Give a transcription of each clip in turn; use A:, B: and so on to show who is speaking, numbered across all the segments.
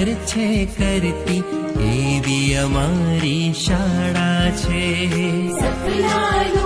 A: ખબર છે કરતી એવી અમારી શાળા છે સપના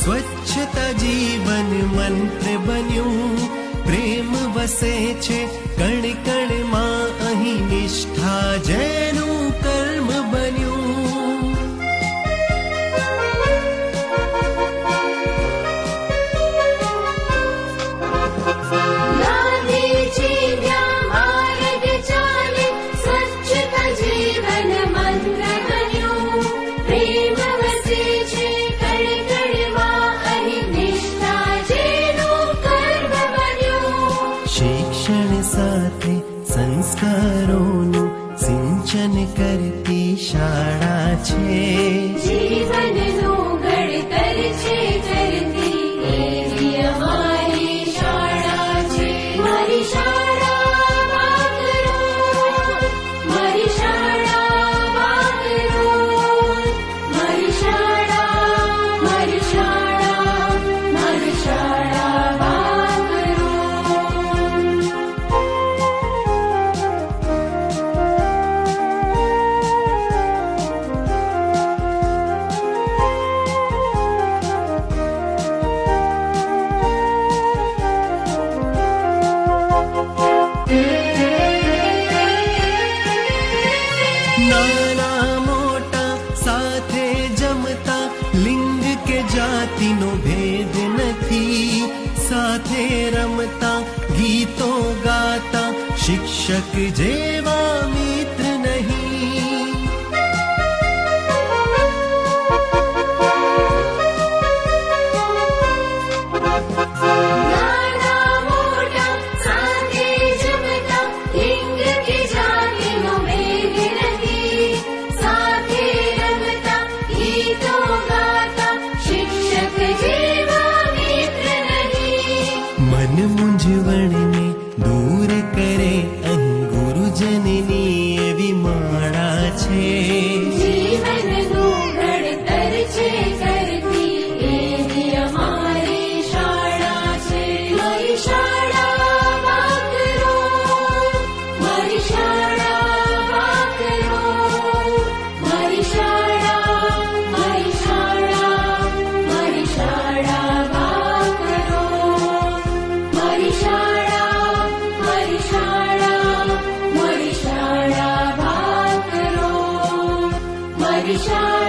A: સ્વચ્છતા જીવન મંત્ર બન્યું પ્રેમ વસે છે કણ કણમાં અહીં નિષ્ઠા જેનું
B: કર शिक्षणसा संस्कारो न सिञ्चन कर्ति छे जीवने
A: નાના મોટા સાથે જમતા લિંગ કે
B: જાતિ નો ભેદ નથી સાથે રમતા ગીતો ગાતા શિક્ષક જેવા 山。